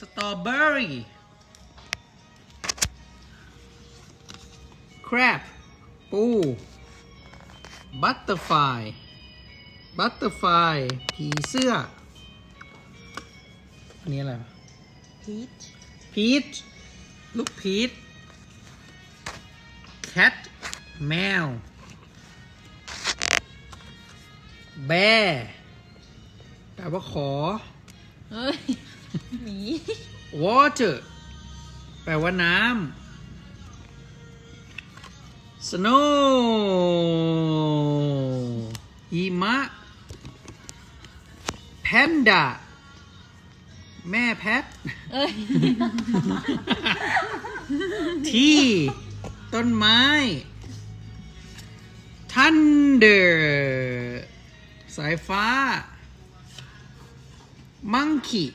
สตรอเบอรี่ crab ปู butterfly butterfly ผีเสื้อ อันนี้อะไรวะพีชพีชลูกพีช cat แมว bear แปลว่าขอ เฮ้ย หมี water แปลว่าน้ำ snow หิมะ panda แม่แพท เอ้ย ที่ ต้นไม้ thunder สายฟ้า monkey